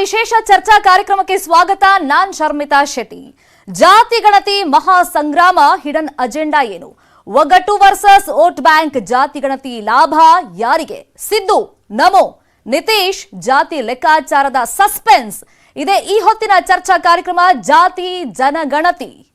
ವಿಶೇಷ ಚರ್ಚಾ ಕಾರ್ಯಕ್ರಮಕ್ಕೆ ಸ್ವಾಗತ. ನಾನ್ ಶರ್ಮಿತಾ ಶೆಟ್ಟಿ. ಜಾತಿ ಗಣತಿ ಮಹಾ ಸಂಗ್ರಾಮ ಹಿಡನ್ ಅಜೆಂಡಾ ಏನು? ಒಗಟು ವರ್ಸಸ್ ವೋಟ್ ಬ್ಯಾಂಕ್ ಜಾತಿ ಗಣತಿ ಲಾಭ ಯಾರಿಗೆ? ಸಿದ್ದು, ನಮೋ. ನಿತೀಶ್, ಜಾತಿ ಲೆಕ್ಕಾಚಾರದ ಸಸ್ಪೆನ್ಸ್. ಇದೇ ಈ ಹೊತ್ತಿನ ಚರ್ಚಾ ಕಾರ್ಯಕ್ರಮ ಜಾತಿ ಜನಗಣತಿ.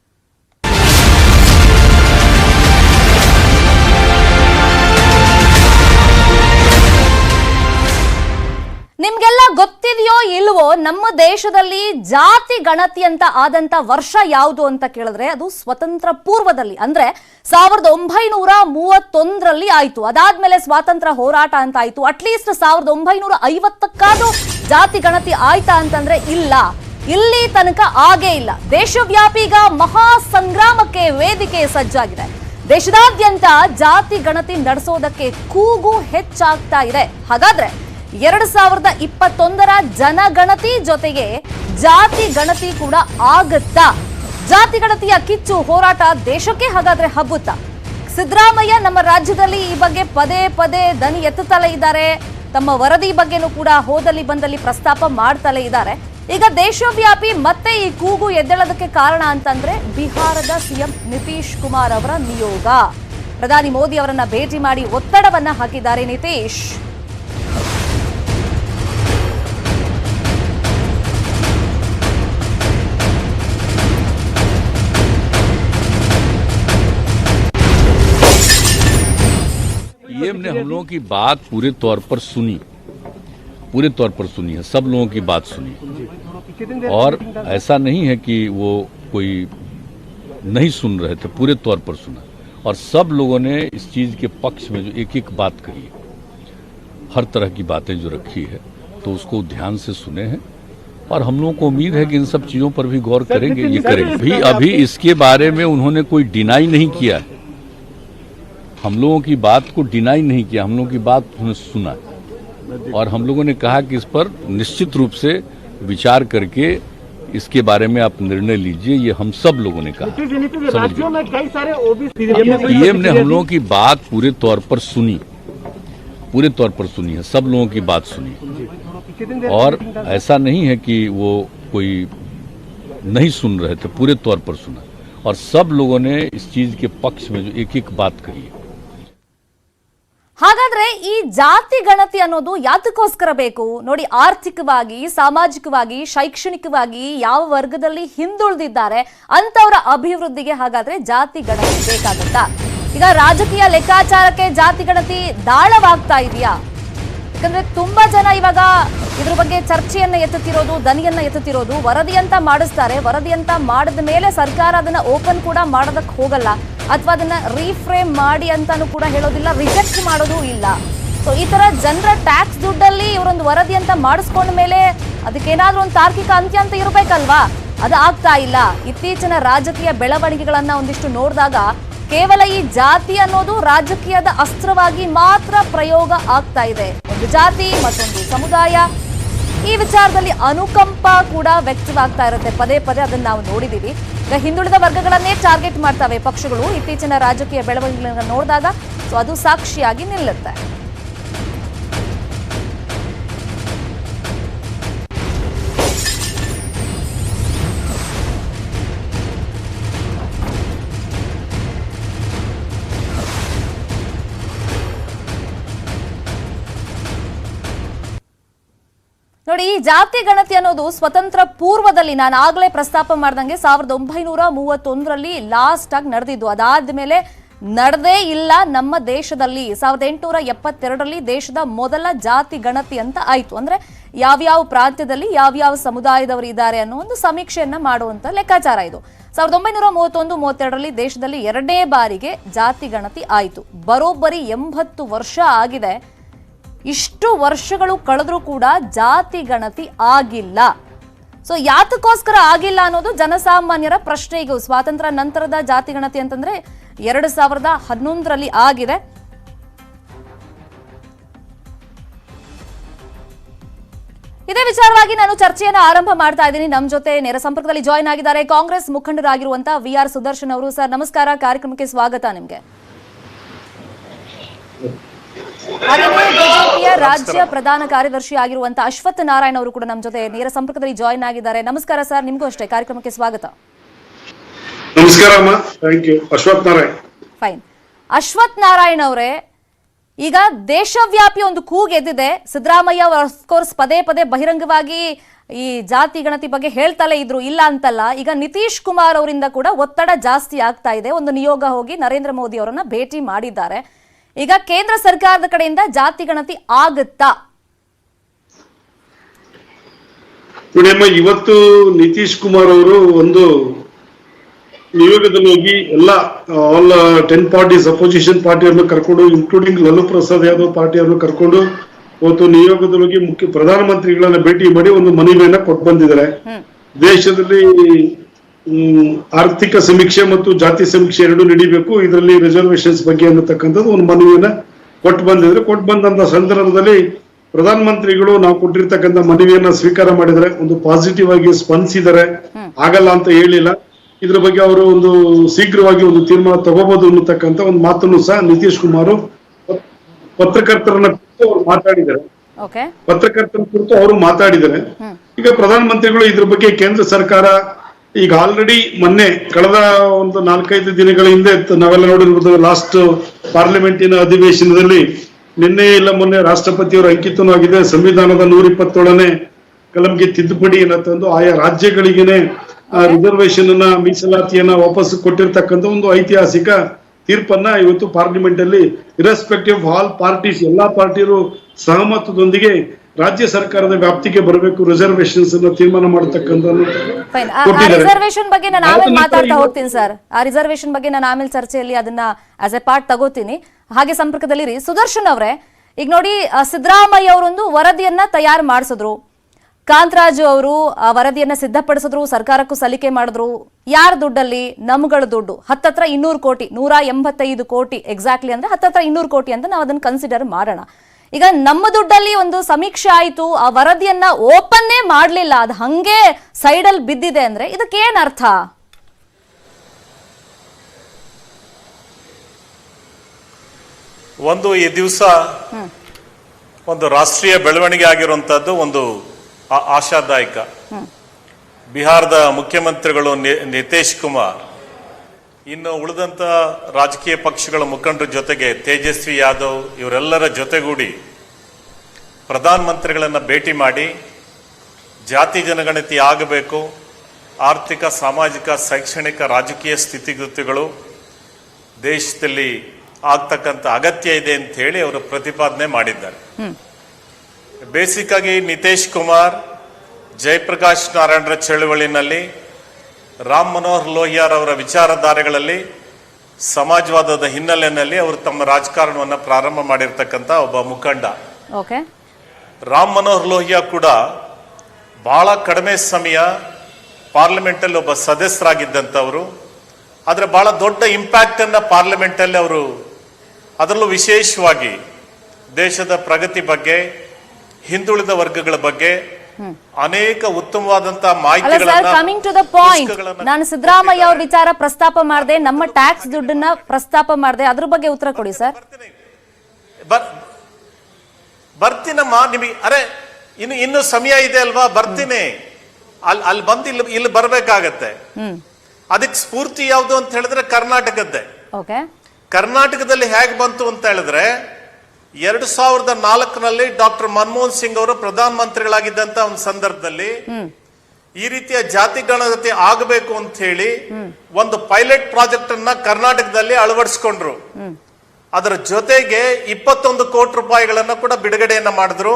ಗೊತ್ತಿದೆಯೋ ಇಲ್ವೋ ನಮ್ಮ ದೇಶದಲ್ಲಿ ಜಾತಿ ಗಣತಿ ಅಂತ ಆದಂತ ವರ್ಷ ಯಾವುದು ಅಂತ ಕೇಳಿದ್ರೆ ಅದು ಸ್ವತಂತ್ರ ಪೂರ್ವದಲ್ಲಿ, ಅಂದ್ರೆ ಸಾವಿರದ ಒಂಬೈನೂರ ಮೂವತ್ತೊಂದರಲ್ಲಿ ಆಯ್ತು. ಅದಾದ್ಮೇಲೆ ಸ್ವಾತಂತ್ರ್ಯ ಹೋರಾಟ ಅಂತ ಆಯ್ತು. ಅಟ್ಲೀಸ್ಟ್ ಸಾವಿರದ ಒಂಬೈನೂರ ಐವತ್ತಕ್ಕಾದ್ರೂ ಜಾತಿ ಗಣತಿ ಆಯ್ತಾ ಅಂತಂದ್ರೆ ಇಲ್ಲ. ಇಲ್ಲಿ ತನಕ ಆಗೇ ಇಲ್ಲ. ದೇಶವ್ಯಾಪಿಗ ಮಹಾ ಸಂಗ್ರಾಮಕ್ಕೆ ವೇದಿಕೆ ಸಜ್ಜಾಗಿದೆ. ದೇಶದಾದ್ಯಂತ ಜಾತಿ ಗಣತಿ ನಡೆಸೋದಕ್ಕೆ ಕೂಗು ಹೆಚ್ಚಾಗ್ತಾ ಇದೆ. ಹಾಗಾದ್ರೆ ಎರಡು ಸಾವಿರದ ಇಪ್ಪತ್ತೊಂದರ ಜನಗಣತಿ ಜೊತೆಗೆ ಜಾತಿ ಗಣತಿ ಕೂಡ ಆಗುತ್ತಾ? ಜಾತಿ ಗಣತಿಯ ಕಿಚ್ಚು ಹೋರಾಟ ದೇಶಕ್ಕೆ ಹಾಗಾದ್ರೆ ಹಬ್ಬುತ್ತಾ? ಸಿದ್ದರಾಮಯ್ಯ ನಮ್ಮ ರಾಜ್ಯದಲ್ಲಿ ಈ ಬಗ್ಗೆ ಪದೇ ಪದೇ ದನಿ ಎತ್ತುತ್ತಲೇ ಇದ್ದಾರೆ. ತಮ್ಮ ವರದಿ ಬಗ್ಗೆನೂ ಕೂಡ ಹೋದಲ್ಲಿ ಬಂದಲ್ಲಿ ಪ್ರಸ್ತಾಪ ಮಾಡ್ತಲೇ ಇದ್ದಾರೆ. ಈಗ ದೇಶವ್ಯಾಪಿ ಮತ್ತೆ ಈ ಕೂಗು ಎದ್ದೇಳೋದಕ್ಕೆ ಕಾರಣ ಅಂತಂದ್ರೆ ಬಿಹಾರದ ಸಿಎಂ ನಿತೀಶ್ ಕುಮಾರ್ ಅವರ ನಿಯೋಗ. ಪ್ರಧಾನಿ ಮೋದಿ ಅವರನ್ನ ಭೇಟಿ ಮಾಡಿ ಒತ್ತಡವನ್ನ ಹಾಕಿದ್ದಾರೆ ನಿತೀಶ್. पीएम ने हम लोगों की बात पूरे तौर पर सुनी। पूरे तौर पर सुनी है सब लोगों की बात सुनी। और ऐसा नहीं है कि वो कोई नहीं सुन रहे थे पूरे तौर पर सुना। और सब लोगों ने इस चीज़ के पक्ष में जो एक एक बात कही हर तरह की बातें जो रखी है तो उसको ध्यान से सुने हैं। और हम लोगों को उम्मीद है कि इन सब चीज़ों पर भी गौर करेंगे ये करेंगे। अभी अभी इसके बारे में उन्होंने कोई डिनाई नहीं किया है। हम लोगों की बात को डिनाई नहीं किया हम लोगों की बात सुना। और हम लोगों ने कहा कि इस पर निश्चित रूप से विचार करके इसके बारे में आप निर्णय लीजिए ये हम सब लोगों ने कहा। राज्यों में कई सारे पीएम ने हम लोगों की बात पूरे तौर पर सुनी। पूरे तौर पर सुनी है सब लोगों की बात सुनी और ऐसा नहीं है कि वो कोई नहीं सुन रहे थे पूरे तौर पर सुना। और सब लोगों ने इस चीज़ के पक्ष में जो एक एक बात कही है ಹಾಗಾದ್ರೆ ಈ ಜಾತಿ ಗಣತಿ ಅನ್ನೋದು ಯಾತಕ್ಕೋಸ್ಕರ ಬೇಕು? ನೋಡಿ, ಆರ್ಥಿಕವಾಗಿ, ಸಾಮಾಜಿಕವಾಗಿ, ಶೈಕ್ಷಣಿಕವಾಗಿ ಯಾವ ವರ್ಗದಲ್ಲಿ ಹಿಂದುಳಿದಿದ್ದಾರೆ ಅಂತವರ ಅಭಿವೃದ್ಧಿಗೆ ಹಾಗಾದ್ರೆ ಜಾತಿ ಗಣತಿ ಬೇಕಾಗುತ್ತಾ? ಈಗ ರಾಜಕೀಯ ಲೆಕ್ಕಾಚಾರಕ್ಕೆ ಜಾತಿ ಗಣತಿ ದಾಳವಾಗ್ತಾ ಇದೆಯಾ? ಯಾಕಂದ್ರೆ ತುಂಬಾ ಜನ ಇವಾಗ ಇದ್ರ ಬಗ್ಗೆ ಚರ್ಚೆಯನ್ನ ಎತ್ತುತ್ತಿರೋದು, ದನಿಯನ್ನ ಎತ್ತುತ್ತಿರೋದು ವರದಿ ಅಂತ ಮಾಡಿಸ್ತಾರೆ. ವರದಿ ಅಂತ ಮಾಡಿದ ಮೇಲೆ ಸರ್ಕಾರ ಅದನ್ನ ಓಪನ್ ಕೂಡ ಮಾಡೋದಕ್ಕೆ ಹೋಗಲ್ಲ. ಅಥವಾ ಅದನ್ನ ರೀಫ್ರೇಮ್ ಮಾಡಿ ಅಂತಾನು ಕೂಡ ಹೇಳೋದಿಲ್ಲ ರಿಜೆಕ್ಟ್ ಮಾಡೋದು ಇಲ್ಲ. ಸೊ ಈ ತರ ಜನರ ಟ್ಯಾಕ್ಸ್ ದುಡ್ಡಲ್ಲಿ ಇವರೊಂದು ವರದಿ ಅಂತ ಮಾಡಿಸ್ಕೊಂಡ ಮೇಲೆ ಅದಕ್ಕೇನಾದ್ರೂ ಒಂದು ತಾರ್ಕಿಕ ಅಂತ್ಯ ಅಂತ ಇರಬೇಕಲ್ವಾ? ಅದು ಆಗ್ತಾ ಇಲ್ಲ. ಇತ್ತೀಚಿನ ರಾಜಕೀಯ ಬೆಳವಣಿಗೆಗಳನ್ನ ಒಂದಿಷ್ಟು ನೋಡಿದಾಗ ಕೇವಲ ಈ ಜಾತಿ ಅನ್ನೋದು ರಾಜಕೀಯದ ಅಸ್ತ್ರವಾಗಿ ಮಾತ್ರ ಪ್ರಯೋಗ ಆಗ್ತಾ ಇದೆ. ಒಂದು ಜಾತಿ, ಮತ್ತೊಂದು ಸಮುದಾಯ. ಈ ವಿಚಾರದಲ್ಲಿ ಅನುಕಂಪ ಕೂಡ ವ್ಯಕ್ತವಾಗ್ತಾ ಇರುತ್ತೆ. ಪದೇ ಪದೇ ಅದನ್ನ ನಾವು ನೋಡಿದೀವಿ. ಹಿಂದುಳಿದ ವರ್ಗಗಳನ್ನೇ ಟಾರ್ಗೆಟ್ ಮಾಡ್ತವೆ ಪಕ್ಷಗಳು. ಇತ್ತೀಚಿನ ರಾಜಕೀಯ ಬೆಳವಣಿಗೆಗಳನ್ನು ನೋಡಿದಾಗ ಸೊ ಅದು ಸಾಕ್ಷಿಯಾಗಿ ನಿಲ್ಲುತ್ತೆ. ನೋಡಿ, ಈ ಜಾತಿ ಗಣತಿ ಅನ್ನೋದು ಸ್ವತಂತ್ರ ಪೂರ್ವದಲ್ಲಿ ನಾನು ಆಗಲೇ ಪ್ರಸ್ತಾಪ ಮಾಡ್ದಂಗೆ ಸಾವಿರದ ಒಂಬೈನೂರ ಮೂವತ್ತೊಂದರಲ್ಲಿ ಲಾಸ್ಟ್ ಆಗಿ ನಡೆದಿದ್ದು. ಅದಾದ್ಮೇಲೆ ನಡೆದೇ ಇಲ್ಲ ನಮ್ಮ ದೇಶದಲ್ಲಿ. ಸಾವಿರದ ಎಂಟುನೂರ ಎಪ್ಪತ್ತೆರಡರಲ್ಲಿ ದೇಶದ ಮೊದಲ ಜಾತಿ ಗಣತಿ ಅಂತ ಆಯಿತು. ಅಂದರೆ ಯಾವ್ಯಾವ ಪ್ರಾಂತ್ಯದಲ್ಲಿ ಯಾವ್ಯಾವ ಸಮುದಾಯದವರು ಇದ್ದಾರೆ ಅನ್ನೋ ಒಂದು ಸಮೀಕ್ಷೆಯನ್ನು ಮಾಡುವಂಥ ಲೆಕ್ಕಾಚಾರ ಇದು. ಸಾವಿರದ ಒಂಬೈನೂರ ಮೂವತ್ತೊಂದು, ಮೂವತ್ತೆರಡರಲ್ಲಿ ದೇಶದಲ್ಲಿ ಎರಡನೇ ಬಾರಿಗೆ ಜಾತಿ ಗಣತಿ ಆಯಿತು. ಬರೋಬ್ಬರಿ ಎಂಬತ್ತು ವರ್ಷ ಆಗಿದೆ. ಇಷ್ಟು ವರ್ಷಗಳು ಕಳೆದ್ರೂ ಕೂಡ ಜಾತಿ ಗಣತಿ ಆಗಿಲ್ಲ. ಸೊ ಯಾತಕ್ಕೋಸ್ಕರ ಆಗಿಲ್ಲ ಅನ್ನೋದು ಜನಸಾಮಾನ್ಯರ ಪ್ರಶ್ನೆ ಈಗ ಸ್ವಾತಂತ್ರ್ಯ ನಂತರದ ಜಾತಿ ಗಣತಿ ಅಂತಂದ್ರೆ ಎರಡು ಸಾವಿರದ ಹನ್ನೊಂದರಲ್ಲಿ ಆಗಿದೆ. ಇದೇ ವಿಚಾರವಾಗಿ ನಾನು ಚರ್ಚೆಯನ್ನು ಆರಂಭ ಮಾಡ್ತಾ ಇದ್ದೀನಿ. ನಮ್ಮ ಜೊತೆ ನೇರ ಸಂಪರ್ಕದಲ್ಲಿ ಜಾಯ್ನ್ ಆಗಿದ್ದಾರೆ ಕಾಂಗ್ರೆಸ್ ಮುಖಂಡರಾಗಿರುವಂತಹ ವಿ ಆರ್ ಸುದರ್ಶನ್ ಅವರು. ಸರ್, ನಮಸ್ಕಾರ. ಕಾರ್ಯಕ್ರಮಕ್ಕೆ ಸ್ವಾಗತ ನಿಮಗೆ. ರಾಜ್ಯ ಪ್ರಧಾನ ಕಾರ್ಯದರ್ಶಿ ಆಗಿರುವಂತ ಅಶ್ವಥ್ ನಾರಾಯಣ್ ಅವರು ಕೂಡ ನಮ್ಮ ಜೊತೆ ನೇರ ಸಂಪರ್ಕದಲ್ಲಿ ಜಾಯಿನ್ ಆಗಿದ್ದಾರೆ. ನಮಸ್ಕಾರ ಸರ್ ನಿಮಗೂ ಅಷ್ಟೇ ಕಾರ್ಯಕ್ರಮಕ್ಕೆ ಸ್ವಾಗತ. ನಮಸ್ಕಾರ ಅಶ್ವಥ್ ನಾರಾಯಣ್. ಫೈನ್ ಅಶ್ವಥ್ ನಾರಾಯಣ್ ಅವರೇ ಈಗ ದೇಶವ್ಯಾಪಿ ಒಂದು ಕೂಗೆದ್ದಿದೆ ಸಿದ್ದರಾಮಯ್ಯ ಅವರು ಅಫ್ಕೋರ್ಸ್ ಪದೇ ಪದೇ ಬಹಿರಂಗವಾಗಿ ಈ ಜಾತಿ ಗಣತಿ ಬಗ್ಗೆ ಹೇಳ್ತಲೇ ಇದ್ರು ಇಲ್ಲ ಅಂತಲ್ಲ. ಈಗ ನಿತೀಶ್ ಕುಮಾರ್ ಅವರಿಂದ ಕೂಡ ಒತ್ತಡ ಜಾಸ್ತಿ ಆಗ್ತಾ ಇದೆ. ಒಂದು ನಿಯೋಗ ಹೋಗಿ ನರೇಂದ್ರ ಮೋದಿ ಅವರನ್ನ ಭೇಟಿ ಮಾಡಿದ್ದಾರೆ. ಈಗ ಕೇಂದ್ರ ಸರ್ಕಾರದ ಕಡೆಯಿಂದ ಜಾತಿ ಗಣತಿ ಆಗುತ್ತಾ? ಇವತ್ತು ನಿತೀಶ್ ಕುಮಾರ್ ಅವರು ಒಂದು ನಿಯೋಗದಲ್ಲಿ ಹೋಗಿ ಎಲ್ಲ ಆಲ್ ಟೆನ್ ಪಾರ್ಟೀಸ್ ಅಪೋಸಿಷನ್ ಪಾರ್ಟಿಯನ್ನು ಕರ್ಕೊಂಡು ಇನ್ಕ್ಲೂಡಿಂಗ್ ಲಲ್ಲು ಪ್ರಸಾದ್ ಯಾದವ್ ಪಾರ್ಟಿಯನ್ನು ಕರ್ಕೊಂಡು ಇವತ್ತು ನಿಯೋಗದಲ್ಲಿ ಹೋಗಿ ಮುಖ್ಯ ಪ್ರಧಾನಮಂತ್ರಿಗಳನ್ನ ಭೇಟಿ ಮಾಡಿ ಒಂದು ಮನವಿಯನ್ನ ಕೊಟ್ಟು ಬಂದಿದ್ದಾರೆ ದೇಶದಲ್ಲಿ ಆರ್ಥಿಕ ಸಮೀಕ್ಷೆ ಮತ್ತು ಜಾತಿ ಸಮೀಕ್ಷೆ ಎರಡು ನಡಿಬೇಕು. ಇದರಲ್ಲಿ ರಿಸರ್ವೇಷನ್ಸ್ ಬಗ್ಗೆ ಅನ್ನತಕ್ಕಂಥದ್ದು ಒಂದು ಮನವಿಯನ್ನ ಕೊಟ್ಟು ಬಂದಿದ್ರೆ. ಕೊಟ್ಟು ಬಂದಂತ ಸಂದರ್ಭದಲ್ಲಿ ಪ್ರಧಾನಮಂತ್ರಿಗಳು ನಾವು ಕೊಟ್ಟಿರ್ತಕ್ಕಂಥ ಮನವಿಯನ್ನ ಸ್ವೀಕಾರ ಮಾಡಿದರೆ ಒಂದು ಪಾಸಿಟಿವ್ ಆಗಿ ಸ್ಪಂದಿಸಿದರೆ ಆಗಲ್ಲ ಅಂತ ಹೇಳಿಲ್ಲ. ಇದ್ರ ಬಗ್ಗೆ ಅವರು ಒಂದು ಶೀಘ್ರವಾಗಿ ಒಂದು ತೀರ್ಮಾನ ತಗೋಬಹುದು ಅನ್ನತಕ್ಕಂಥ ಒಂದು ಮಾತನ್ನು ಸಹ ನಿತೀಶ್ ಕುಮಾರ್ ಪತ್ರಕರ್ತರನ್ನ ಕುರಿತು ಅವರು ಮಾತಾಡಿದ್ದಾರೆ. ಪತ್ರಕರ್ತರ ಕುರಿತು ಅವರು ಮಾತಾಡಿದ್ದಾರೆ. ಈಗ ಪ್ರಧಾನಮಂತ್ರಿಗಳು ಇದ್ರ ಬಗ್ಗೆ ಕೇಂದ್ರ ಸರ್ಕಾರ ಈಗ ಆಲ್ರೆಡಿ ಮೊನ್ನೆ ಕಳೆದ ಒಂದು ನಾಲ್ಕೈದು ದಿನಗಳ ಹಿಂದೆ ನಾವೆಲ್ಲ ನೋಡಿರ್ಬೋದು ಲಾಸ್ಟ್ ಪಾರ್ಲಿಮೆಂಟಿನ ಅಧಿವೇಶನದಲ್ಲಿ ನಿನ್ನೆ ಇಲ್ಲ ಮೊನ್ನೆ ರಾಷ್ಟ್ರಪತಿಯವರ ಅಂಕಿತನೂ ಆಗಿದೆ ಸಂವಿಧಾನದ ನೂರ ಇಪ್ಪತ್ತೇಳನೇ ಕಲಂಗೆ ತಿದ್ದುಪಡಿ ತಂದು ಆಯಾ ರಾಜ್ಯಗಳಿಗೇನೆ ರಿಸರ್ವೇಶನ್ ಅನ್ನ, ಮೀಸಲಾತಿಯನ್ನ ವಾಪಸ್ ಕೊಟ್ಟಿರ್ತಕ್ಕಂಥ ಒಂದು ಐತಿಹಾಸಿಕ ತೀರ್ಪನ್ನ ಇವತ್ತು ಪಾರ್ಲಿಮೆಂಟ್ ಅಲ್ಲಿ ಇರೆಸ್ಪೆಕ್ಟಿವ್ ಆಲ್ ಪಾರ್ಟೀಸ್ ಎಲ್ಲಾ ಪಾರ್ಟಿಯರು ಸಹಮತದೊಂದಿಗೆ ರಾಜ್ಯ ಸರ್ಕಾರದ ವ್ಯಾಪ್ತಿಗೆ ಬರಬೇಕು ರಿಸರ್ವೇಶನ್ಸ್ ಅನ್ನ ತೀರ್ಮಾನ ಮಾಡತಕ್ಕಂಥ ಫೈನ್ ಆ ಕೊಟ್ಟಿದ್ದಾರೆ. ರಿಸರ್ವೇಶನ್ ಬಗ್ಗೆ ನಾನು ಆಮೇಲೆ ಮಾತಾಡ್ತಾ ಹೋಗ್ತೀನಿ ಸರ್ ಆ ರಿಸರ್ವೇಶನ್ ಬಗ್ಗೆ ನಾನು ಆಮೇಲೆ ಚರ್ಚೆಯಲ್ಲಿ ಅದನ್ನ ಆಸ್ ಎ ಪಾರ್ಟ್ ತಗೋತೀನಿ. ಹಾಗೆ ಸಂಪರ್ಕದಲ್ಲಿ ಸುದರ್ಶನ್ ಅವರೇ ಈಗ ನೋಡಿ ಸಿದ್ದರಾಮಯ್ಯ ಅವರೊಂದು ವರದಿಯನ್ನ ತಯಾರು ಮಾಡಿಸಿದ್ರು. ಕಾಂತರಾಜು ಅವರು ಆ ವರದಿಯನ್ನ ಸಿದ್ಧಪಡಿಸಿದ್ರು ಸರ್ಕಾರಕ್ಕೂ ಸಲಿಕೆ ಮಾಡಿದ್ರು. ಯಾರ ದುಡ್ಡಲ್ಲಿ? ನಮ್ಗಳ ದುಡ್ಡು. ಹತ್ತತ್ರ ಇನ್ನೂರು ಕೋಟಿ ನೂರ ಎಂಬತ್ತೈದು ಕೋಟಿ ಎಕ್ಸಾಕ್ಟ್ಲಿ ಅಂದ್ರೆ ಹತ್ತತ್ರ ಇನ್ನೂರು ಕೋಟಿ ಅಂತ ನಾವು ಅದನ್ನ ಕನ್ಸಿಡರ್ ಮಾಡೋಣ. ಈಗ ನಮ್ಮ ದುಡ್ಡಲ್ಲಿ ಒಂದು ಸಮೀಕ್ಷೆ ಆಯಿತು ಆ ವರದಿಯನ್ನ ಓಪನ್ನೇ ಮಾಡಲಿಲ್ಲ ಅದು ಹಂಗೆ ಸೈಡಲ್ಲಿ ಬಿದ್ದಿದೆ ಅಂದ್ರೆ ಇದಕ್ಕೇನು ಅರ್ಥ? ಒಂದು ಈ ದಿವಸ ಒಂದು ರಾಷ್ಟ್ರೀಯ ಬೆಳವಣಿಗೆ ಆಗಿರುವಂತಹದ್ದು ಒಂದು ಆಶಾದಾಯಕ. ಬಿಹಾರದ ಮುಖ್ಯಮಂತ್ರಿಗಳು ನಿತೇಶ್ ನಿತೀಶ್ ಕುಮಾರ್ ಇನ್ನು ಉಳಿದಂತ ರಾಜಕೀಯ ಪಕ್ಷಗಳ ಮುಖಂಡರ ಜೊತೆಗೆ ತೇಜಸ್ವಿ ಯಾದವ್ ಇವರೆಲ್ಲರ ಜೊತೆಗೂಡಿ ಪ್ರಧಾನಮಂತ್ರಿಗಳನ್ನ ಭೇಟಿ ಮಾಡಿ ಜಾತಿ ಜನಗಣತಿ ಆಗಬೇಕು ಆರ್ಥಿಕ ಸಾಮಾಜಿಕ ಶೈಕ್ಷಣಿಕ ರಾಜಕೀಯ ಸ್ಥಿತಿಗತಿಗಳು ದೇಶದಲ್ಲಿ ಆಗ್ತಕ್ಕಂಥ ಅಗತ್ಯ ಇದೆ ಅಂತ ಹೇಳಿ ಅವರು ಪ್ರತಿಪಾದನೆ ಮಾಡಿದ್ದಾರೆ. ಬೇಸಿಕ್ ಆಗಿ ನಿತೇಶ್ ಕುಮಾರ್ ಜಯಪ್ರಕಾಶ್ ನಾರಾಯಣರ ಚಳುವಳಿನಲ್ಲಿ ರಾಮ್ ಮನೋಹರ್ ಲೋಹಿಯಾರ್ ಅವರ ವಿಚಾರಧಾರೆಗಳಲ್ಲಿ ಸಮಾಜವಾದದ ಹಿನ್ನೆಲೆಯಲ್ಲಿ ಅವರು ತಮ್ಮ ರಾಜಕಾರಣವನ್ನು ಪ್ರಾರಂಭ ಮಾಡಿರ್ತಕ್ಕಂಥ ಒಬ್ಬ ಮುಖಂಡ. ರಾಮ್ ಮನೋಹರ್ ಲೋಹಿಯಾ ಕೂಡ ಬಹಳ ಕಡಿಮೆ ಸಮಯ ಪಾರ್ಲಿಮೆಂಟಲ್ಲಿ ಒಬ್ಬ ಸದಸ್ಯರಾಗಿದ್ದಂಥವರು. ಆದರೆ ಬಹಳ ದೊಡ್ಡ ಇಂಪ್ಯಾಕ್ಟ್ ಅನ್ನ ಪಾರ್ಲಿಮೆಂಟ್ ಅಲ್ಲಿ ಅವರು ಅದರಲ್ಲೂ ವಿಶೇಷವಾಗಿ ದೇಶದ ಪ್ರಗತಿ ಬಗ್ಗೆ ಹಿಂದುಳಿದ ವರ್ಗಗಳ ಬಗ್ಗೆ ಅನೇಕ ಉತ್ತಮವಾದಂತಹ ಮಾಹಿತಿ ಕಮಿಂಗ್ ಟು ದ ಪಾಯಿಂಟ್ ನಾನು ಸಿದ್ದರಾಮಯ್ಯ ಅವ್ರ ವಿಚಾರ ಪ್ರಸ್ತಾಪ ಮಾಡಿದೆ ನಮ್ಮ ಟ್ಯಾಕ್ಸ್ ದುಡ್ಡನ್ನ ಪ್ರಸ್ತಾಪ ಮಾಡಿದೆ ಅದ್ರ ಬಗ್ಗೆ ಉತ್ತರ ಕೊಡಿ ಸರ್ ಬರ್ತೀನಮ್ಮ ನಿಮಗೆ ಅರೆ ಇನ್ನು ಇನ್ನು ಸಮಯ ಇದೆ ಅಲ್ವಾ? ಬರ್ತೀನಿ. ಅಲ್ಲಿ ಅಲ್ಲಿ ಬಂದು ಇಲ್ಲಿ ಇಲ್ಲಿ ಬರ್ಬೇಕಾಗತ್ತೆ. ಅದಕ್ಕೆ ಸ್ಫೂರ್ತಿ ಯಾವುದು ಅಂತ ಹೇಳಿದ್ರೆ ಕರ್ನಾಟಕದ್ದೆ. ಕರ್ನಾಟಕದಲ್ಲಿ ಹೇಗೆ ಬಂತು ಅಂತ ಹೇಳಿದ್ರೆ ಎರಡು ಸಾವಿರದ ನಾಲ್ಕರಲ್ಲಿ ಡಾಕ್ಟರ್ ಮನಮೋಹನ್ ಸಿಂಗ್ ಅವರು ಪ್ರಧಾನ ಮಂತ್ರಿಗಳಾಗಿದ್ದಂತ ಒಂದು ಸಂದರ್ಭದಲ್ಲಿ ಈ ರೀತಿಯ ಜಾತಿ ಗಣಗತಿ ಆಗಬೇಕು ಅಂತ ಹೇಳಿ ಒಂದು ಪೈಲಟ್ ಪ್ರಾಜೆಕ್ಟ್ ಅನ್ನ ಕರ್ನಾಟಕದಲ್ಲಿ ಅಳವಡಿಸ್ಕೊಂಡ್ರು. ಅದರ ಜೊತೆಗೆ ಇಪ್ಪತ್ತೊಂದು ಕೋಟಿ ರೂಪಾಯಿಗಳನ್ನ ಕೂಡ ಬಿಡುಗಡೆಯನ್ನ ಮಾಡಿದ್ರು.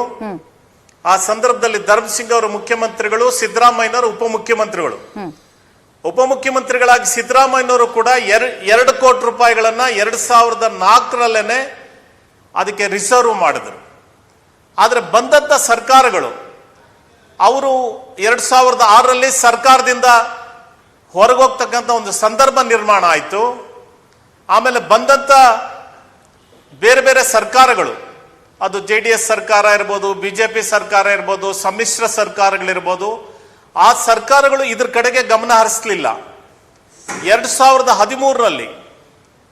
ಆ ಸಂದರ್ಭದಲ್ಲಿ ಧರ್ಮ್ ಸಿಂಗ್ ಅವರು ಮುಖ್ಯಮಂತ್ರಿಗಳು ಸಿದ್ದರಾಮಯ್ಯನವರು ಉಪಮುಖ್ಯಮಂತ್ರಿಗಳು. ಉಪಮುಖ್ಯಮಂತ್ರಿಗಳಾಗಿ ಸಿದ್ದರಾಮಯ್ಯನವರು ಕೂಡ ಎರ- ಎರಡು ಕೋಟಿ ರೂಪಾಯಿಗಳನ್ನ ಎರಡು ಸಾವಿರದ ನಾಲ್ಕರಲ್ಲೇನೆ ಅದಕ್ಕೆ ರಿಸರ್ವ್ ಮಾಡಿದ್ರು. ಆದ್ರೆ ಬಂದಂತ ಸರ್ಕಾರಗಳು ಅವರು ಎರಡು ಸಾವಿರದ ಆರರಲ್ಲಿ ಸರ್ಕಾರದಿಂದ ಹೊರಗೋಗ್ತಕ್ಕಂಥ ಒಂದು ಸಂದರ್ಭ ನಿರ್ಮಾಣ ಆಯಿತು. ಆಮೇಲೆ ಬಂದಂತ ಬೇರೆ ಬೇರೆ ಸರ್ಕಾರಗಳು ಅದು ಜೆ ಡಿ ಎಸ್ ಸರ್ಕಾರ ಇರ್ಬೋದು ಬಿಜೆಪಿ ಸರ್ಕಾರ ಇರ್ಬೋದು ಸಮ್ಮಿಶ್ರ ಸರ್ಕಾರಗಳಿರ್ಬೋದು ಆ ಸರ್ಕಾರಗಳು ಇದ್ರ ಕಡೆಗೆ ಗಮನ ಹರಿಸಲಿಲ್ಲ. ಎರಡು ಸಾವಿರದ ಹದಿಮೂರರಲ್ಲಿ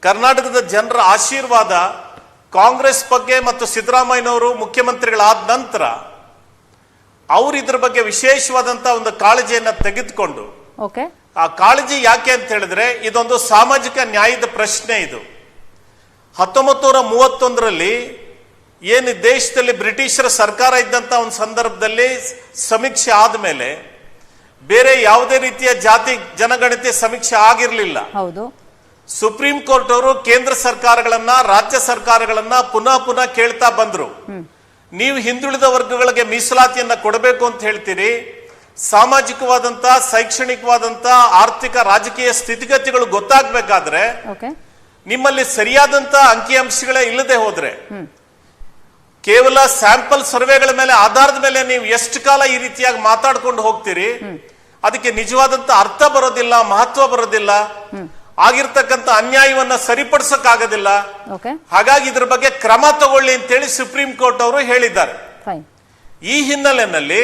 ಕರ್ನಾಟಕದ ಜನರ ಆಶೀರ್ವಾದ ಕಾಂಗ್ರೆಸ್ ಬಗ್ಗೆ ಮತ್ತು ಸಿದ್ದರಾಮಯ್ಯನವರು ಮುಖ್ಯಮಂತ್ರಿಗಳಾದ ನಂತರ ಅವರು ಇದ್ರ ಬಗ್ಗೆ ವಿಶೇಷವಾದಂತ ಒಂದು ಕಾಳಜಿಯನ್ನು ತೆಗೆದುಕೊಂಡು ಆ ಕಾಳಜಿ ಯಾಕೆ ಅಂತ ಹೇಳಿದ್ರೆ ಇದೊಂದು ಸಾಮಾಜಿಕ ನ್ಯಾಯದ ಪ್ರಶ್ನೆ ಇದು. ಹತ್ತೊಂಬತ್ತು ನೂರ ಮೂವತ್ತೊಂದರಲ್ಲಿ ಏನು ದೇಶದಲ್ಲಿ ಬ್ರಿಟಿಷರ ಸರ್ಕಾರ ಇದ್ದಂತ ಒಂದು ಸಂದರ್ಭದಲ್ಲಿ ಸಮೀಕ್ಷೆ ಆದಮೇಲೆ ಬೇರೆ ಯಾವುದೇ ರೀತಿಯ ಜಾತಿ ಜನಗಣತಿ ಸಮೀಕ್ಷೆ ಆಗಿರಲಿಲ್ಲ. ಹೌದು. ಸುಪ್ರೀಂ ಕೋರ್ಟ್ ಅವರು ಕೇಂದ್ರ ಸರ್ಕಾರಗಳನ್ನ ರಾಜ್ಯ ಸರ್ಕಾರಗಳನ್ನ ಪುನಃ ಪುನಃ ಕೇಳ್ತಾ ಬಂದ್ರು. ನೀವು ಹಿಂದುಳಿದ ವರ್ಗಗಳಿಗೆ ಮೀಸಲಾತಿಯನ್ನ ಕೊಡಬೇಕು ಅಂತ ಹೇಳ್ತೀರಿ. ಸಾಮಾಜಿಕವಾದಂತ ಶೈಕ್ಷಣಿಕವಾದಂತ ಆರ್ಥಿಕ ರಾಜಕೀಯ ಸ್ಥಿತಿಗತಿಗಳು ಗೊತ್ತಾಗ್ಬೇಕಾದ್ರೆ ನಿಮ್ಮಲ್ಲಿ ಸರಿಯಾದಂತ ಅಂಕಿಅಂಶಗಳೇ ಇಲ್ಲದೆ ಹೋದ್ರೆ ಕೇವಲ ಸ್ಯಾಂಪಲ್ ಸರ್ವೆಗಳ ಮೇಲೆ ಆಧಾರದ ಮೇಲೆ ನೀವು ಎಷ್ಟು ಕಾಲ ಈ ರೀತಿಯಾಗಿ ಮಾತಾಡ್ಕೊಂಡು ಹೋಗ್ತೀರಿ ಅದಕ್ಕೆ ನಿಜವಾದಂತ ಅರ್ಥ ಬರೋದಿಲ್ಲ ಮಹತ್ವ ಬರೋದಿಲ್ಲ ಆಗಿರ್ತಕ್ಕಂಥ ಅನ್ಯಾಯವನ್ನ ಸರಿಪಡಿಸಕ್ ಆಗೋದಿಲ್ಲ ಹಾಗಾಗಿ ಇದ್ರ ಬಗ್ಗೆ ಕ್ರಮ ತಗೊಳ್ಳಿ ಅಂತೇಳಿ ಸುಪ್ರೀಂ ಕೋರ್ಟ್ ಅವರು ಹೇಳಿದ್ದಾರೆ. ಈ ಹಿನ್ನೆಲೆಯಲ್ಲಿ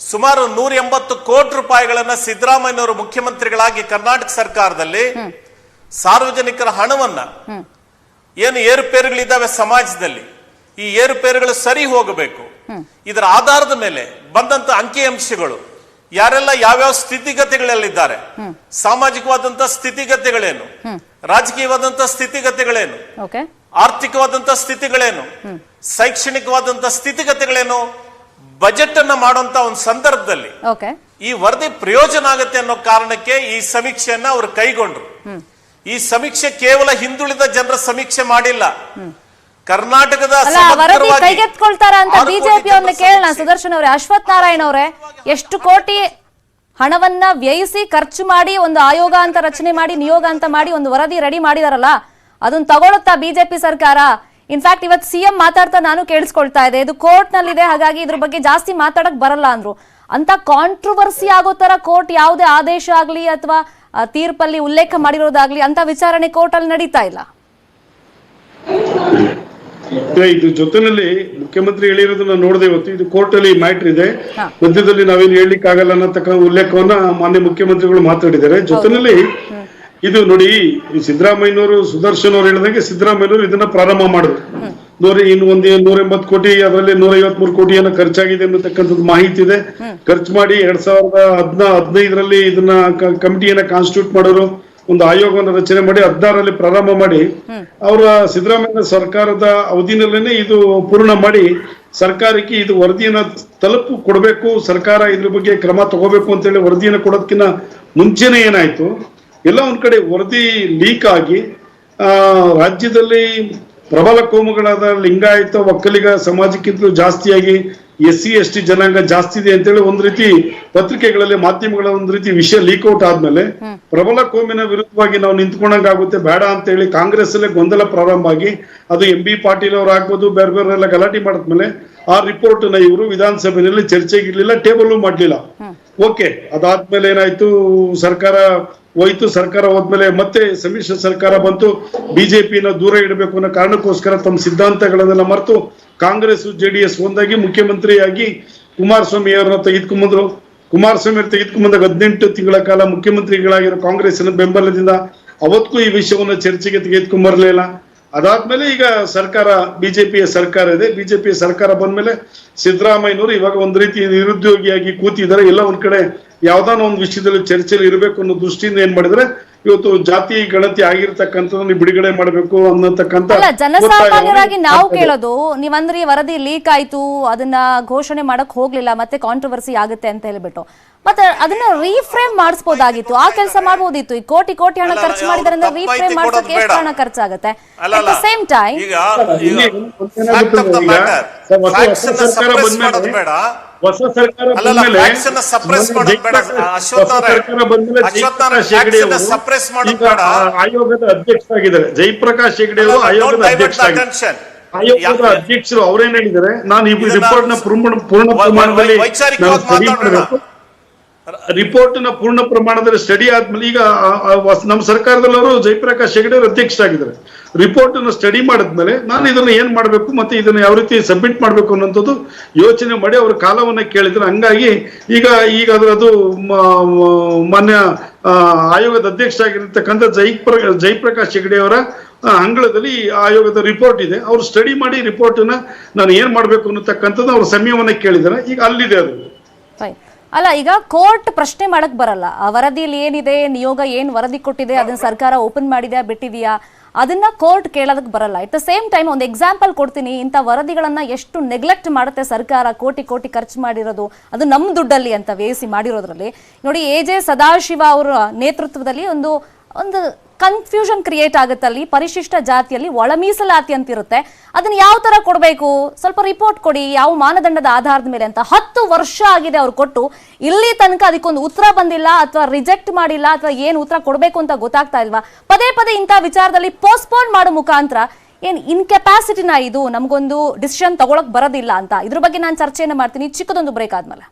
ಸುಮಾರು ನೂರ ಎಂಬತ್ತು ಕೋಟಿ ರೂಪಾಯಿಗಳನ್ನ ಸಿದ್ದರಾಮಯ್ಯನವರು ಮುಖ್ಯಮಂತ್ರಿಗಳಾಗಿ ಕರ್ನಾಟಕ ಸರ್ಕಾರದಲ್ಲಿ ಸಾರ್ವಜನಿಕರ ಹಣವನ್ನ ಏನು ಏರುಪೇರುಗಳಿದ್ದಾವೆ ಸಮಾಜದಲ್ಲಿ ಈ ಏರುಪೇರುಗಳು ಸರಿ ಹೋಗಬೇಕು. ಇದರ ಆಧಾರದ ಮೇಲೆ ಬಂದಂತ ಅಂಕಿಅಂಶಗಳು ಯಾರೆಲ್ಲ ಯಾವ್ಯಾವ ಸ್ಥಿತಿಗತಿಗಳಲ್ಲಿದ್ದಾರೆ ಸಾಮಾಜಿಕವಾದಂತ ಸ್ಥಿತಿಗತಿಗಳೇನು ರಾಜಕೀಯವಾದಂತ ಸ್ಥಿತಿಗತಿಗಳೇನು ಆರ್ಥಿಕವಾದಂತ ಸ್ಥಿತಿಗಳೇನು ಶೈಕ್ಷಣಿಕವಾದಂತ ಸ್ಥಿತಿಗತಿಗಳೇನು ಬಜೆಟ್ ಅನ್ನ ಮಾಡುವಂತ ಒಂದು ಸಂದರ್ಭದಲ್ಲಿ ಈ ವರದಿ ಪ್ರಯೋಜನ ಆಗುತ್ತೆ ಅನ್ನೋ ಕಾರಣಕ್ಕೆ ಈ ಸಮೀಕ್ಷೆಯನ್ನ ಅವರು ಕೈಗೊಂಡ್ರು. ಈ ಸಮೀಕ್ಷೆ ಕೇವಲ ಹಿಂದುಳಿದ ಜನರ ಸಮೀಕ್ಷೆ ಮಾಡಿಲ್ಲ. ಕರ್ನಾಟಕದ ವರದಿ ಕೈಗೆತ್ಕೊಳ್ತಾರ ಅಂತ ಬಿಜೆಪಿ ಒಂದು ಕೇಳೋಣ ಸುದರ್ಶನ್ ಅವರೇ ಅಶ್ವಥ್ ನಾರಾಯಣ ಅವರೇ ಎಷ್ಟು ಕೋಟಿ ಹಣವನ್ನ ವ್ಯಯಿಸಿ ಖರ್ಚು ಮಾಡಿ ಒಂದು ಆಯೋಗ ಅಂತ ರಚನೆ ಮಾಡಿ ನಿಯೋಗ ಅಂತ ಮಾಡಿ ಒಂದು ವರದಿ ರೆಡಿ ಮಾಡಿದಾರಲ್ಲ ಅದನ್ನ ತಗೊಳುತ್ತಾ ಬಿಜೆಪಿ ಸರ್ಕಾರ? ಇನ್ಫ್ಯಾಕ್ಟ್ ಇವತ್ತು ಸಿಎಂ ಮಾತಾಡ್ತಾ ನಾನು ಕೇಳಿಸ್ಕೊಳ್ತಾ ಇದೆ ಇದು ಕೋರ್ಟ್ ನಲ್ಲಿದೆ ಹಾಗಾಗಿ ಇದ್ರ ಬಗ್ಗೆ ಜಾಸ್ತಿ ಮಾತಾಡಕ್ ಬರಲ್ಲ ಅಂದ್ರು. ಅಂತ ಕಾಂಟ್ರವರ್ಸಿ ಆಗೋ ತರ ಕೋರ್ಟ್ ಯಾವುದೇ ಆದೇಶ ಆಗಲಿ ಅಥವಾ ತೀರ್ಪಲ್ಲಿ ಉಲ್ಲೇಖ ಮಾಡಿರೋದಾಗ್ಲಿ ಅಂತ ವಿಚಾರಣೆ ಕೋರ್ಟ್ ಅಲ್ಲಿ ನಡೀತಾ ಇಲ್ಲ. ಇದು ಜೊತೆನಲ್ಲಿ ಮುಖ್ಯಮಂತ್ರಿ ಹೇಳಿರೋದನ್ನ ನೋಡಿದೆ ಇವತ್ತು. ಇದು ಕೋರ್ಟ್ ಅಲ್ಲಿ ಮ್ಯಾಟ್ರ್ ಇದೆ. ಮಧ್ಯದಲ್ಲಿ ನಾವೇನು ಹೇಳಲಿಕ್ಕೆ ಆಗಲ್ಲ ಅನ್ನತಕ್ಕ ಉಲ್ಲೇಖವನ್ನ ಮಾನ್ಯ ಮುಖ್ಯಮಂತ್ರಿಗಳು ಮಾತಾಡಿದ್ದಾರೆ. ಜೊತೆನಲ್ಲಿ ಇದು ನೋಡಿ ಸಿದ್ದರಾಮಯ್ಯನವರು ಸುದರ್ಶನ್ ಅವ್ರು ಹೇಳಿದಂಗೆ ಸಿದ್ದರಾಮಯ್ಯನವರು ಇದನ್ನ ಪ್ರಾರಂಭ ಮಾಡಿದ್ರು. ನೂರ ಇನ್ನು ಒಂದು ನೂರ ಎಂಬತ್ತು ಕೋಟಿ ಅದರಲ್ಲಿ ನೂರ ಐವತ್ ಮೂರು ಕೋಟಿಯನ್ನು ಖರ್ಚಾಗಿದೆ ಅನ್ನತಕ್ಕಂಥದ್ದು ಮಾಹಿತಿ ಇದೆ. ಖರ್ಚು ಮಾಡಿ ಎರಡ್ ಸಾವಿರದ ಹದ್ನ ಹದಿನೈದರಲ್ಲಿ ಇದನ್ನ ಕಮಿಟಿಯನ್ನ ಕಾನ್ಸ್ಟಿಟ್ಯೂಟ್ ಮಾಡೋರು ಒಂದು ಆಯೋಗವನ್ನು ರಚನೆ ಮಾಡಿ ಹದಿನಾರರಲ್ಲಿ ಪ್ರಾರಂಭ ಮಾಡಿ ಅವರ ಸಿದ್ದರಾಮಯ್ಯ ಸರ್ಕಾರದ ಅವಧಿನಲ್ಲೇನೆ ಇದು ಪೂರ್ಣ ಮಾಡಿ ಸರ್ಕಾರಕ್ಕೆ ಇದು ವರದಿಯನ್ನ ತಲುಪು ಕೊಡಬೇಕು ಸರ್ಕಾರ ಇದ್ರ ಬಗ್ಗೆ ಕ್ರಮ ತಗೋಬೇಕು ಅಂತೇಳಿ ವರದಿಯನ್ನು ಕೊಡೋದಕ್ಕಿಂತ ಮುಂಚೆನೆ ಏನಾಯ್ತು ಎಲ್ಲ ಒಂದ್ ಕಡೆ ವರದಿ ಲೀಕ್ ಆಗಿ ಆ ರಾಜ್ಯದಲ್ಲಿ ಪ್ರಬಲ ಕೋಮುಗಳಾದ ಲಿಂಗಾಯತ ಒಕ್ಕಲಿಗ ಸಮಾಜಕ್ಕಿಂತಲೂ ಜಾಸ್ತಿಯಾಗಿ ಎಸ್ ಸಿ ಎಸ್ ಟಿ ಜನಾಂಗ ಜಾಸ್ತಿ ಇದೆ ಅಂತೇಳಿ ಒಂದ್ ರೀತಿ ಪತ್ರಿಕೆಗಳಲ್ಲಿ ಮಾಧ್ಯಮಗಳ ಒಂದ್ ರೀತಿ ವಿಷಯ ಲೀಕ್ ಔಟ್ ಆದ್ಮೇಲೆ ಪ್ರಬಲ ಕೋಮಿನ ವಿರುದ್ಧವಾಗಿ ನಾವು ನಿಂತ್ಕೊಂಡಂಗಾಗುತ್ತೆ ಬೇಡ ಅಂತ ಹೇಳಿ ಕಾಂಗ್ರೆಸ್ ಅಲ್ಲೇ ಗೊಂದಲ ಪ್ರಾರಂಭ ಆಗಿ ಅದು ಎಂ ಬಿ ಪಾಟೀಲ್ ಅವ್ರು ಆಗ್ಬೋದು ಬೇರೆ ಬೇರೆಲ್ಲ ಗಲಾಟೆ ಮಾಡಿದ್ಮೇಲೆ ಆ ರಿಪೋರ್ಟ್ನ ಇವರು ವಿಧಾನಸಭೆಯಲ್ಲಿ ಚರ್ಚೆಗಿರ್ಲಿಲ್ಲ ಟೇಬಲ್ ಮಾಡ್ಲಿಲ್ಲ. ಓಕೆ ಅದಾದ್ಮೇಲೆ ಏನಾಯ್ತು ಸರ್ಕಾರ ಹೋಯ್ತು, ಸರ್ಕಾರ ಹೋದ್ಮೇಲೆ ಮತ್ತೆ ಸಮ್ಮಿಶ್ರ ಸರ್ಕಾರ ಬಂತು, ಬಿಜೆಪಿನ ದೂರ ಇಡಬೇಕು ಅನ್ನೋ ಕಾರಣಕ್ಕೋಸ್ಕರ ತಮ್ಮ ಸಿದ್ಧಾಂತಗಳನ್ನೆಲ್ಲ ಮರೆತು ಕಾಂಗ್ರೆಸ್, ಜೆಡಿಎಸ್ ಒಂದಾಗಿ ಮುಖ್ಯಮಂತ್ರಿಯಾಗಿ ಕುಮಾರಸ್ವಾಮಿ ಅವರನ್ನ ತೆಗೆದುಕೊಂಡ್ಬಂದ್ರು ಕುಮಾರಸ್ವಾಮಿ ಅವರು ತೆಗೆದುಕೊಂಡ್ಬಂದಾಗ ಹದಿನೆಂಟು ತಿಂಗಳ ಕಾಲ ಮುಖ್ಯಮಂತ್ರಿಗಳಾಗಿರೋ ಕಾಂಗ್ರೆಸ್ನ ಬೆಂಬಲದಿಂದ ಅವತ್ತೂ ಈ ವಿಷಯವನ್ನು ಚರ್ಚೆಗೆ ತೆಗೆದುಕೊಂಡ್ಬರ್ಲಿಲ್ಲ ಅದಾದ್ಮೇಲೆ ಈಗ ಸರ್ಕಾರ ಬಿಜೆಪಿಯ ಸರ್ಕಾರ ಇದೆ. ಬಿಜೆಪಿಯ ಸರ್ಕಾರ ಬಂದ್ಮೇಲೆ ಸಿದ್ದರಾಮಯ್ಯನವರು ಇವಾಗ ಒಂದ್ ರೀತಿ ನಿರುದ್ಯೋಗಿಯಾಗಿ ಕೂತಿದ್ದಾರೆ. ಎಲ್ಲ ಒಂದ್ ಕಡೆ ಯಾವ್ದಾನ ಒಂದು ವಿಷಯದಲ್ಲಿ ಚರ್ಚೆಯಲ್ಲಿ ಇರಬೇಕು ಅನ್ನೋ ದೃಷ್ಟಿಯಿಂದ ಏನ್ ಮಾಡಿದ್ರೆ ಇವತ್ತು ಜಾತಿ ಗಣತಿ ಆಗಿರ್ತಕ್ಕಂಥದ್ದನ್ನ ಬಿಡುಗಡೆ ಮಾಡಬೇಕು ಅನ್ನತಕ್ಕಂತ ಜನಸಾಮಾನ್ಯರಾಗಿ ನಾವು ಕೇಳೋದು ನೀವಂದ್ರಿ ವರದಿ ಲೀಕ್ ಆಯ್ತು ಅದನ್ನ ಘೋಷಣೆ ಮಾಡಕ್ ಹೋಗ್ಲಿಲ್ಲ ಮತ್ತೆ ಕಾಂಟ್ರವರ್ಸಿ ಆಗುತ್ತೆ ಅಂತ ಹೇಳ್ಬಿಟ್ಟು. ಮತ್ತೆ ಅದನ್ನ ರೀಫ್ರೇಮ್ ಮಾಡಿಸಬಹುದಾಗಿತ್ತು ಆ ಕೆಲಸ ಮಾಡಬಹುದಿತ್ತು ಈ ಕೋಟಿ ಕೋಟಿ ಹಣ ಖರ್ಚು ಮಾಡಿದ್ರೆ ತಪ್ಪಾಯ್ತು ರೀಫ್ರೇಮ್ ಮಾಡೋಕೆ ಮಾಡ್ಸಕ್ಕೆ ಎಷ್ಟು. ಹಣ ಖರ್ಚಾಗುತ್ತೆ? ಅಲ್ಲ ಅಟ್ ದ ಸೇಮ್ ಟೈಮ್ ಈಗ ಬೇಡ. ಹೊಸ ಸರ್ಕಾರ ಆಯೋಗದ ಅಧ್ಯಕ್ಷರಾಗಿದ್ದಾರೆ. ಜಯಪ್ರಕಾಶ್ ಹೆಗಡೆ ಅವರು ಆಯೋಗದ ಅಧ್ಯಕ್ಷರಾಗಿದ್ದಾರೆ. ಆಯೋಗದ ಅಧ್ಯಕ್ಷರು ಅವ್ರೇನ್ ಹೇಳಿದ್ದಾರೆ? ನಾನು ಈ ರಿಪೋರ್ಟ್ನ ಪೂರ್ಣ ಪ್ರಮಾಣದಲ್ಲಿ ನಾನು ಮಾತಾಡೋಣ. ಮಾಡ್ಬೇಕು. ರಿಪೋರ್ಟ್ನ ಪೂರ್ಣ ಪ್ರಮಾಣದಲ್ಲಿ ಸ್ಟಡಿ ಆದ್ಮೇಲೆ ಈಗ ನಮ್ಮ ಸರ್ಕಾರದಲ್ಲವರು ಜಯಪ್ರಕಾಶ್ ಹೆಗಡೆ ಅವರು ಅಧ್ಯಕ್ಷರಾಗಿದ್ದಾರೆ. ರಿಪೋರ್ಟ್ ಅನ್ನು ಸ್ಟಡಿ ಮಾಡಿದ್ಮೇಲೆ ನಾನು ಇದನ್ನ ಏನ್ ಮಾಡಬೇಕು ಮತ್ತೆ ಇದನ್ನ ಯಾವ ರೀತಿ ಸಬ್ಮಿಟ್ ಮಾಡಬೇಕು ಅನ್ನೋಂಥದ್ದು ಯೋಚನೆ ಮಾಡಿ ಅವ್ರ ಕಾಲವನ್ನ ಕೇಳಿದ್ರು. ಹಂಗಾಗಿ ಈಗ ಈಗ ಅದು ಮಾನ್ಯ ಆಯೋಗದ ಆಯೋಗದ ಅಧ್ಯಕ್ಷರಾಗಿರ್ತಕ್ಕಂಥ ಜೈ ಜಯಪ್ರಕಾಶ್ ಹೆಗಡೆ ಅವರ ಅಂಗಳದಲ್ಲಿ ಆಯೋಗದ ರಿಪೋರ್ಟ್ ಇದೆ. ಅವ್ರು ಸ್ಟಡಿ ಮಾಡಿ ರಿಪೋರ್ಟ್ನ ನಾನು ಏನ್ ಮಾಡಬೇಕು ಅನ್ನತಕ್ಕಂಥದ್ದು ಅವ್ರ ಸಮಯವನ್ನ ಕೇಳಿದ್ರೆ ಈಗ ಅಲ್ಲಿದೆ ಅದು. ಅಲ್ಲ, ಈಗ ಕೋರ್ಟ್ ಪ್ರಶ್ನೆ ಮಾಡಕ್ ಬರಲ್ಲ. ಆ ವರದಿಯಲ್ಲಿ ಏನಿದೆ, ನಿಯೋಗ ಏನ್ ವರದಿ ಕೊಟ್ಟಿದೆ, ಅದನ್ನ ಸರ್ಕಾರ ಓಪನ್ ಮಾಡಿದ್ಯಾ, ಬಿಟ್ಟಿದ್ಯಾ, ಅದನ್ನ ಕೋರ್ಟ್ ಕೇಳೋದಕ್ಕೆ ಬರಲ್ಲ. ಇಟ್ ದ ಸೇಮ್ ಟೈಮ್ ಒಂದು ಎಕ್ಸಾಂಪಲ್ ಕೊಡ್ತೀನಿ. ಇಂಥ ವರದಿಗಳನ್ನ ಎಷ್ಟು ನೆಗ್ಲೆಕ್ಟ್ ಮಾಡುತ್ತೆ ಸರ್ಕಾರ, ಕೋಟಿ ಕೋಟಿ ಖರ್ಚು ಮಾಡಿರೋದು, ಅದು ನಮ್ಮ ದುಡ್ಡಲ್ಲಿ ಅಂತ ವೇಸಿ ಮಾಡಿರೋದ್ರಲ್ಲಿ. ನೋಡಿ, ಎ ಜೆ ಸದಾಶಿವ ಅವರ ನೇತೃತ್ವದಲ್ಲಿ ಒಂದು ಒಂದು ಕನ್ಫ್ಯೂಷನ್ ಕ್ರಿಯೇಟ್ ಆಗುತ್ತಲ್ಲಿ, ಪರಿಶಿಷ್ಟ ಜಾತಿಯಲ್ಲಿ ಒಳ ಮೀಸಲಾತಿ ಅಂತ ಇರುತ್ತೆ ಅದನ್ನ ಯಾವ ತರ ಕೊಡಬೇಕು? ಸ್ವಲ್ಪ ರಿಪೋರ್ಟ್ ಕೊಡಿ, ಯಾವ ಮಾನದಂಡದ ಆಧಾರದ ಮೇಲೆ ಅಂತ. ಹತ್ತು ವರ್ಷ ಆಗಿದೆ ಅವ್ರು ಕೊಟ್ಟು. ಇಲ್ಲಿ ತನಕ ಅದಕ್ಕೊಂದು ಉತ್ತರ ಬಂದಿಲ್ಲ, ಅಥವಾ ರಿಜೆಕ್ಟ್ ಮಾಡಿಲ್ಲ, ಅಥವಾ ಏನು ಉತ್ತರ ಕೊಡಬೇಕು ಅಂತ ಗೊತ್ತಾಗ್ತಾ ಇಲ್ವಾ? ಪದೇ ಪದೇ ಇಂಥ ವಿಚಾರದಲ್ಲಿ ಪೋಸ್ಟ್ಪೋನ್ ಮಾಡೋ ಮುಖಾಂತರ ಏನು ಇನ್ಕೆಪಾಸಿಟಿನ ಇದು, ನಮಗೊಂದು ಡಿಸಿಷನ್ ತಗೊಳಕ್ ಬರೋದಿಲ್ಲ ಅಂತ. ಇದ್ರ ಬಗ್ಗೆ ನಾನು ಚರ್ಚೆಯನ್ನು ಮಾಡ್ತೀನಿ. ಚಿಕ್ಕದೊಂದು ಬ್ರೇಕ್ ಆದ್ಮೇಲೆ.